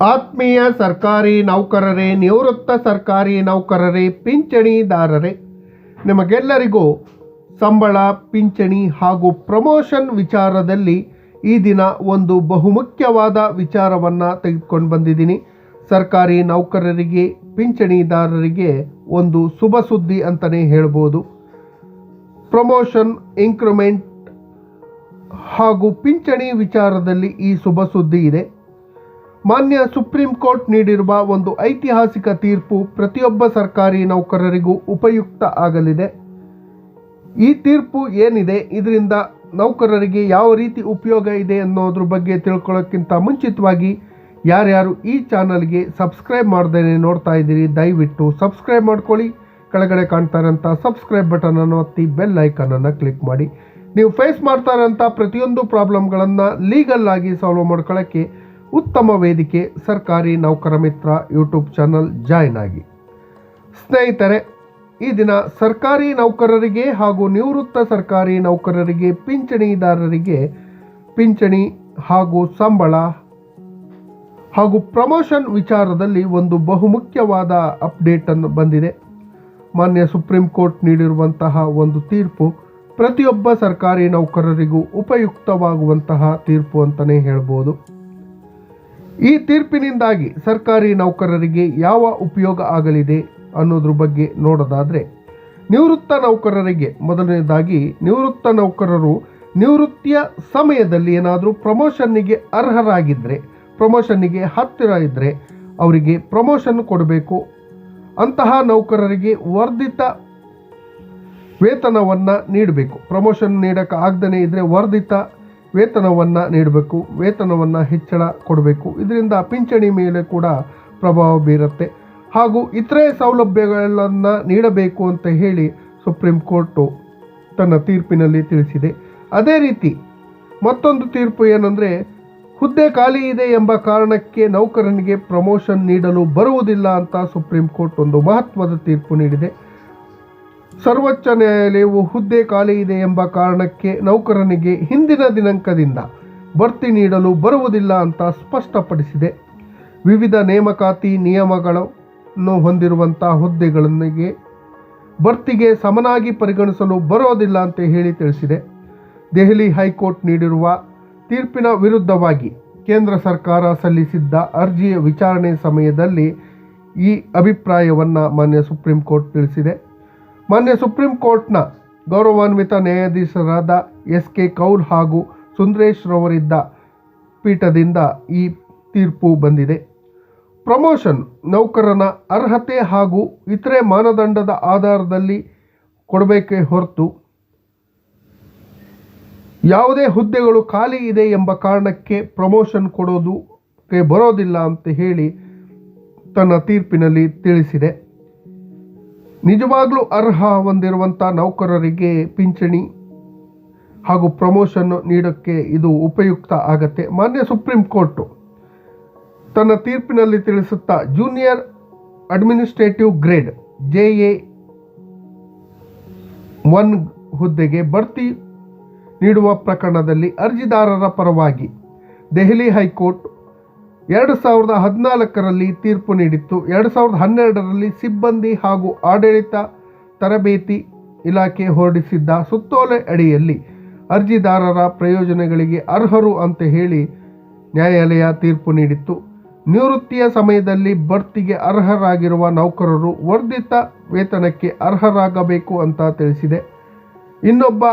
ಆತ್ಮೀಯ ಸರ್ಕಾರಿ ನೌಕರರೇ, ನಿವೃತ್ತ ಸರ್ಕಾರಿ ನೌಕರರೇ, ಪಿಂಚಣಿದಾರರೇ, ನಿಮಗೆಲ್ಲರಿಗೂ ಸಂಬಳ, ಪಿಂಚಣಿ ಹಾಗೂ ಪ್ರಮೋಷನ್ ವಿಚಾರದಲ್ಲಿ ಈ ದಿನ ಒಂದು ಬಹುಮುಖ್ಯವಾದ ವಿಚಾರವನ್ನು ತೆಗೆದುಕೊಂಡು ಬಂದಿದ್ದೀನಿ. ಸರ್ಕಾರಿ ನೌಕರರಿಗೆ, ಪಿಂಚಣಿದಾರರಿಗೆ ಒಂದು ಶುಭ ಸುದ್ದಿ ಅಂತಲೇ ಹೇಳ್ಬೋದು. ಪ್ರಮೋಷನ್ ಇನ್ಕ್ರಿಮೆಂಟ್ ಹಾಗೂ ಪಿಂಚಣಿ ವಿಚಾರದಲ್ಲಿ ಈ ಶುಭ ಸುದ್ದಿ ಇದೆ. ಮಾನ್ಯ ಸುಪ್ರೀಂ ಕೋರ್ಟ್ ನೀಡಿರುವ ಒಂದು ಐತಿಹಾಸಿಕ ತೀರ್ಪು ಪ್ರತಿಯೊಬ್ಬ ಸರ್ಕಾರಿ ನೌಕರರಿಗೂ ಉಪಯುಕ್ತ ಆಗಲಿದೆ. ಈ ತೀರ್ಪು ಏನಿದೆ? ಇದರಿಂದ ನೌಕರರಿಗೆ ಯಾವ ರೀತಿ ಉಪಯೋಗ ಇದೆ ಅನ್ನೋದ್ರ ಬಗ್ಗೆ ತಿಳ್ಕೊಳ್ಳೋಕ್ಕಿಂತ ಮುಂಚಿತವಾಗಿ ಯಾರ್ಯಾರು ಈ ಚಾನಲ್ಗೆ ಸಬ್ಸ್ಕ್ರೈಬ್ ಮಾಡ್ದೇನೆ ನೋಡ್ತಾ ಇದ್ದೀರಿ, ದಯವಿಟ್ಟು ಸಬ್ಸ್ಕ್ರೈಬ್ ಮಾಡ್ಕೊಳ್ಳಿ. ಕೆಳಗಡೆ ಕಾಣ್ತಾ ಇರೋಂಥ ಸಬ್ಸ್ಕ್ರೈಬ್ ಬಟನನ್ನು ಒತ್ತಿ, ಬೆಲ್ ಐಕನನ್ನು ಕ್ಲಿಕ್ ಮಾಡಿ. ನೀವು ಫೇಸ್ ಮಾಡ್ತಾ ಇರೋಂಥ ಪ್ರತಿಯೊಂದು ಪ್ರಾಬ್ಲಮ್ಗಳನ್ನು ಲೀಗಲ್ ಆಗಿ ಸಾಲ್ವ್ ಮಾಡ್ಕೊಳ್ಳೋಕ್ಕೆ ಉತ್ತಮ ವೇದಿಕೆ, ಸರ್ಕಾರಿ ನೌಕರ ಮಿತ್ರ ಯೂಟ್ಯೂಬ್ ಚಾನಲ್ ಜಾಯ್ನ್ ಆಗಿ. ಸ್ನೇಹಿತರೆ, ಈ ದಿನ ಸರ್ಕಾರಿ ನೌಕರರಿಗೆ ಹಾಗೂ ನಿವೃತ್ತ ಸರ್ಕಾರಿ ನೌಕರರಿಗೆ, ಪಿಂಚಣಿದಾರರಿಗೆ ಪಿಂಚಣಿ ಹಾಗೂ ಸಂಬಳ ಹಾಗೂ ಪ್ರಮೋಷನ್ ವಿಚಾರದಲ್ಲಿ ಒಂದು ಬಹುಮುಖ್ಯವಾದ ಅಪ್ಡೇಟ್ ಅನ್ನು ಬಂದಿದೆ. ಮಾನ್ಯ ಸುಪ್ರೀಂ ಕೋರ್ಟ್ ನೀಡಿರುವಂತಹ ಒಂದು ತೀರ್ಪು ಪ್ರತಿಯೊಬ್ಬ ಸರ್ಕಾರಿ ನೌಕರರಿಗೂ ಉಪಯುಕ್ತವಾಗುವಂತಹ ತೀರ್ಪು ಅಂತಲೇ ಹೇಳ್ಬೋದು. ಈ ತೀರ್ಪಿನಿಂದಾಗಿ ಸರ್ಕಾರಿ ನೌಕರರಿಗೆ ಯಾವ ಉಪಯೋಗ ಆಗಲಿದೆ ಅನ್ನೋದ್ರ ಬಗ್ಗೆ ನೋಡೋದಾದರೆ, ನಿವೃತ್ತ ನೌಕರರಿಗೆ ಮೊದಲನೇದಾಗಿ ನಿವೃತ್ತ ನೌಕರರು ನಿವೃತ್ತಿಯ ಸಮಯದಲ್ಲಿ ಏನಾದರೂ ಪ್ರಮೋಷನ್ನಿಗೆ ಅರ್ಹರಾಗಿದ್ದರೆ ಪ್ರಮೋಷನ್ನಿಗೆ ಹತ್ತಿರ ಇದ್ದರೆ ಅವರಿಗೆ ಪ್ರಮೋಷನ್ ಕೊಡಬೇಕು. ಅಂತಹ ನೌಕರರಿಗೆ ವರ್ಧಿತ ವೇತನವನ್ನು ನೀಡಬೇಕು. ಪ್ರಮೋಷನ್ ನೀಡೋಕ್ಕೆ ಆಗದೇ ಇದ್ದರೆ ವರ್ಧಿತ ವೇತನವನ್ನು ನೀಡಬೇಕು, ವೇತನವನ್ನು ಹೆಚ್ಚಳ ಕೊಡಬೇಕು. ಇದರಿಂದ ಪಿಂಚಣಿ ಮೇಲೆ ಕೂಡ ಪ್ರಭಾವ ಬೀರುತ್ತೆ. ಹಾಗೂ ಇತರೆ ಸೌಲಭ್ಯಗಳನ್ನು ನೀಡಬೇಕು ಅಂತ ಹೇಳಿ ಸುಪ್ರೀಂ ಕೋರ್ಟು ತನ್ನ ತೀರ್ಪಿನಲ್ಲಿ ತಿಳಿಸಿದೆ. ಅದೇ ರೀತಿ ಮತ್ತೊಂದು ತೀರ್ಪು ಏನಂದರೆ, ಹುದ್ದೆ ಖಾಲಿ ಇದೆ ಎಂಬ ಕಾರಣಕ್ಕೆ ನೌಕರನಿಗೆ ಪ್ರಮೋಷನ್ ನೀಡಲು ಬರುವುದಿಲ್ಲ ಅಂತ ಸುಪ್ರೀಂ ಕೋರ್ಟ್ ಒಂದು ಮಹತ್ವದ ತೀರ್ಪು ನೀಡಿದೆ. ಸರ್ವೋಚ್ಚ ನ್ಯಾಯಾಲಯವು ಹುದ್ದೆ ಖಾಲಿ ಇದೆ ಎಂಬ ಕಾರಣಕ್ಕೆ ನೌಕರನಿಗೆ ಹಿಂದಿನ ದಿನಾಂಕದಿಂದ ಬಡ್ತಿ ನೀಡಲು ಬರುವುದಿಲ್ಲ ಅಂತ ಸ್ಪಷ್ಟಪಡಿಸಿದೆ. ವಿವಿಧ ನೇಮಕಾತಿ ನಿಯಮಗಳನ್ನು ಹೊಂದಿರುವಂಥ ಹುದ್ದೆಗಳಿಗೆ ಬಡ್ತಿಗೆ ಸಮನಾಗಿ ಪರಿಗಣಿಸಲು ಬರೋದಿಲ್ಲ ಅಂತ ಹೇಳಿ ತಿಳಿಸಿದೆ. ದೆಹಲಿ ಹೈಕೋರ್ಟ್ ನೀಡಿರುವ ತೀರ್ಪಿನ ವಿರುದ್ಧವಾಗಿ ಕೇಂದ್ರ ಸರ್ಕಾರ ಸಲ್ಲಿಸಿದ್ದ ಅರ್ಜಿಯ ವಿಚಾರಣೆ ಸಮಯದಲ್ಲಿ ಈ ಅಭಿಪ್ರಾಯವನ್ನು ಮಾನ್ಯ ಸುಪ್ರೀಂ ಕೋರ್ಟ್ ತಿಳಿಸಿದೆ. ಮಾನ್ಯ ಸುಪ್ರೀಂ ಕೋರ್ಟ್ನ ಗೌರವಾನ್ವಿತ ನ್ಯಾಯಾಧೀಶರಾದ ಎಸ್ ಕೆ ಕೌಲ್ ಹಾಗೂ ಸುಂದರೇಶ್ ರವರಿದ್ದ ಪೀಠದಿಂದ ಈ ತೀರ್ಪು ಬಂದಿದೆ. ಪ್ರಮೋಷನ್ ನೌಕರನ ಅರ್ಹತೆ ಹಾಗೂ ಇತರೆ ಮಾನದಂಡದ ಆಧಾರದಲ್ಲಿ ಕೊಡಬೇಕೇ ಹೊರತು ಯಾವುದೇ ಹುದ್ದೆಗಳು ಖಾಲಿ ಇದೆ ಎಂಬ ಕಾರಣಕ್ಕೆ ಪ್ರಮೋಷನ್ ಕೊಡೋದಕ್ಕೆ ಬರೋದಿಲ್ಲ ಅಂತ ಹೇಳಿ ತನ್ನ ತೀರ್ಪಿನಲ್ಲಿ ತಿಳಿಸಿದೆ. ನಿಜವಾಗ್ಲೂ ಅರ್ಹ ಹೊಂದಿರುವಂಥ ನೌಕರರಿಗೆ ಪಿಂಚಣಿ ಹಾಗೂ ಪ್ರಮೋಷನ್ ನೀಡೋಕ್ಕೆ ಇದು ಉಪಯುಕ್ತ ಆಗತ್ತೆ. ಮಾನ್ಯ ಸುಪ್ರೀಂ ಕೋರ್ಟು ತನ್ನ ತೀರ್ಪಿನಲ್ಲಿ ತಿಳಿಸುತ್ತಾ junior administrative grade J A one ಹುದ್ದೆಗೆ ಬಡ್ತಿ ನೀಡುವ ಪ್ರಕರಣದಲ್ಲಿ ಅರ್ಜಿದಾರರ ಪರವಾಗಿ ದೆಹಲಿ ಹೈಕೋರ್ಟ್ ಎರಡು ಸಾವಿರದ ಹದಿನಾಲ್ಕರಲ್ಲಿ ತೀರ್ಪು ನೀಡಿತ್ತು. ಎರಡು ಸಾವಿರದ ಹನ್ನೆರಡರಲ್ಲಿ ಸಿಬ್ಬಂದಿ ಹಾಗೂ ಆಡಳಿತ ತರಬೇತಿ ಇಲಾಖೆ ಹೊರಡಿಸಿದ್ದ ಸುತ್ತೋಲೆ ಅಡಿಯಲ್ಲಿ ಅರ್ಜಿದಾರರ ಪ್ರಯೋಜನಗಳಿಗೆ ಅರ್ಹರು ಅಂತ ಹೇಳಿ ನ್ಯಾಯಾಲಯ ತೀರ್ಪು ನೀಡಿತ್ತು. ನಿವೃತ್ತಿಯ ಸಮಯದಲ್ಲಿ ಬಡ್ತಿಗೆ ಅರ್ಹರಾಗಿರುವ ನೌಕರರು ವರ್ಧಿತ ವೇತನಕ್ಕೆ ಅರ್ಹರಾಗಬೇಕು ಅಂತ ತಿಳಿಸಿದೆ. ಇನ್ನೊಬ್ಬ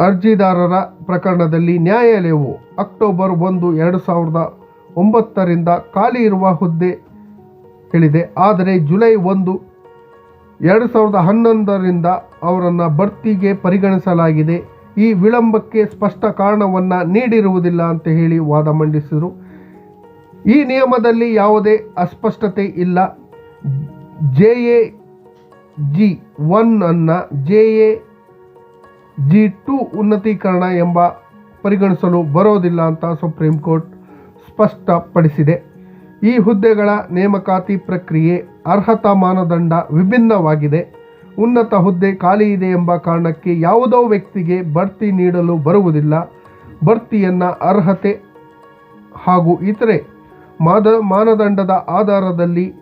ಅರ್ಜಿದಾರರ ಪ್ರಕರಣದಲ್ಲಿ ನ್ಯಾಯಾಲಯವು ಅಕ್ಟೋಬರ್ ಒಂದು, ಎರಡು ಸಾವಿರದ ಒಂಬತ್ತರಿಂದ ಖಾಲಿ ಇರುವ ಹುದ್ದೆ ಹೇಳಿದೆ. ಆದರೆ ಜುಲೈ ಒಂದು, ಎರಡು ಸಾವಿರದ ಹನ್ನೊಂದರಿಂದ ಅವರನ್ನು ಬಡ್ತಿಗೆ ಪರಿಗಣಿಸಲಾಗಿದೆ. ಈ ವಿಳಂಬಕ್ಕೆ ಸ್ಪಷ್ಟ ಕಾರಣವನ್ನು ನೀಡಿರುವುದಿಲ್ಲ ಅಂತ ಹೇಳಿ ವಾದ ಮಂಡಿಸಿದರು. ಈ ನಿಯಮದಲ್ಲಿ ಯಾವುದೇ ಅಸ್ಪಷ್ಟತೆ ಇಲ್ಲ. ಜೆ ಎ ಜಿ ಒನ್ ಅನ್ನು, ಜೆ ಎ ಜಿ ಟು ಉನ್ನತೀಕರಣ ಎಂಬ ಪರಿಗಣಿಸಲು ಬರೋದಿಲ್ಲ ಅಂತ ಸುಪ್ರೀಂ ಕೋರ್ಟ್ ಸ್ಪಷ್ಟಪಡಿಸಿದೆ. ಈ ಹುದ್ದೆಗಳ ನೇಮಕಾತಿ ಪ್ರಕ್ರಿಯೆ ಅರ್ಹತಾ ಮಾನದಂಡ ವಿಭಿನ್ನವಾಗಿದೆ. ಉನ್ನತ ಹುದ್ದೆ ಖಾಲಿ ಇದೆ ಎಂಬ ಕಾರಣಕ್ಕೆ ಯಾವುದೋ ವ್ಯಕ್ತಿಗೆ ಬಡ್ತಿ ನೀಡಲು ಬರುವುದಿಲ್ಲ. ಬಡ್ತಿಯನ್ನು ಅರ್ಹತೆ ಹಾಗೂ ಇತರೆ ಮಾದ ಮಾನದಂಡದ ಆಧಾರದಲ್ಲಿ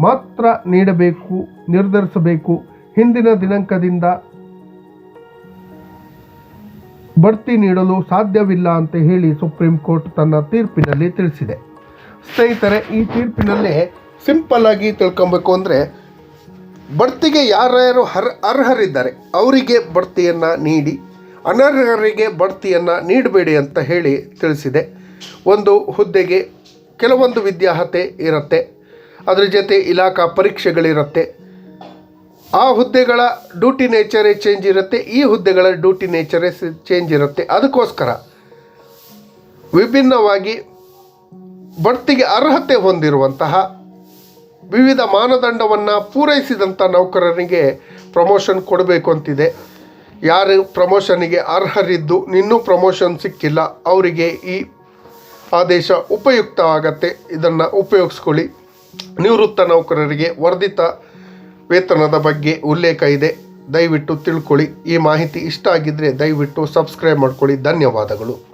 ಮಾತ್ರ ನೀಡಬೇಕು, ನಿರ್ಧರಿಸಬೇಕು. ಹಿಂದಿನ ದಿನಾಂಕದಿಂದ ಬಡ್ತಿ ನೀಡಲು ಸಾಧ್ಯವಿಲ್ಲ ಅಂತ ಹೇಳಿ ಸುಪ್ರೀಂ ಕೋರ್ಟ್ ತನ್ನ ತೀರ್ಪಿನಲ್ಲಿ ತಿಳಿಸಿದೆ. ಸ್ನೇಹಿತರೆ, ಈ ತೀರ್ಪಿನಲ್ಲಿ ಸಿಂಪಲ್ ಆಗಿ ತಿಳ್ಕೊಬೇಕು ಅಂದರೆ ಬಡ್ತಿಗೆ ಯಾರ್ಯಾರು ಹರ್ ಅರ್ಹರಿದ್ದಾರೆ, ಅವರಿಗೆ ಬಡ್ತಿಯನ್ನು ನೀಡಿ, ಅನರ್ಹರಿಗೆ ಬಡ್ತಿಯನ್ನು ನೀಡಬೇಡಿ ಅಂತ ಹೇಳಿ ತಿಳಿಸಿದೆ. ಒಂದು ಹುದ್ದೆಗೆ ಕೆಲವೊಂದು ವಿದ್ಯಾರ್ಹತೆ ಇರುತ್ತೆ. ಅದರ ಜೊತೆ ಇಲಾಖಾ ಪರೀಕ್ಷೆಗಳಿರುತ್ತೆ. ಆ ಹುದ್ದೆಗಳ ಡ್ಯೂಟಿ ನೇಚರೇ ಚೇಂಜ್ ಇರುತ್ತೆ, ಈ ಹುದ್ದೆಗಳ ಡ್ಯೂಟಿ ನೇಚರೇ ಚೇಂಜ್ ಇರುತ್ತೆ. ಅದಕ್ಕೋಸ್ಕರ ವಿಭಿನ್ನವಾಗಿ ಬಡ್ತಿಗೆ ಅರ್ಹತೆ ಹೊಂದಿರುವಂತಹ ವಿವಿಧ ಮಾನದಂಡವನ್ನು ಪೂರೈಸಿದಂಥ ನೌಕರರಿಗೆ ಪ್ರಮೋಷನ್ ಕೊಡಬೇಕು ಅಂತಿದೆ. ಯಾರು ಪ್ರಮೋಷನಿಗೆ ಅರ್ಹರಿದ್ದು ಇನ್ನೂ ಪ್ರಮೋಷನ್ ಸಿಕ್ಕಿಲ್ಲ, ಅವರಿಗೆ ಈ ಆದೇಶ ಉಪಯುಕ್ತವಾಗತ್ತೆ ಇದನ್ನು ಉಪಯೋಗಿಸ್ಕೊಳ್ಳಿ. ನಿವೃತ್ತ ನೌಕರರಿಗೆ ವರ್ಧಿತ ವೇತನದ ಬಗ್ಗೆ ಉಲ್ಲೇಖ ಇದೆ. ದಯವಿಟ್ಟು ತಿಳ್ಕೊಳ್ಳಿ. ಈ ಮಾಹಿತಿ ಇಷ್ಟ ಆಗಿದ್ದರೆ ದಯವಿಟ್ಟು ಸಬ್ಸ್ಕ್ರೈಬ್ ಮಾಡ್ಕೊಳ್ಳಿ. ಧನ್ಯವಾದಗಳು.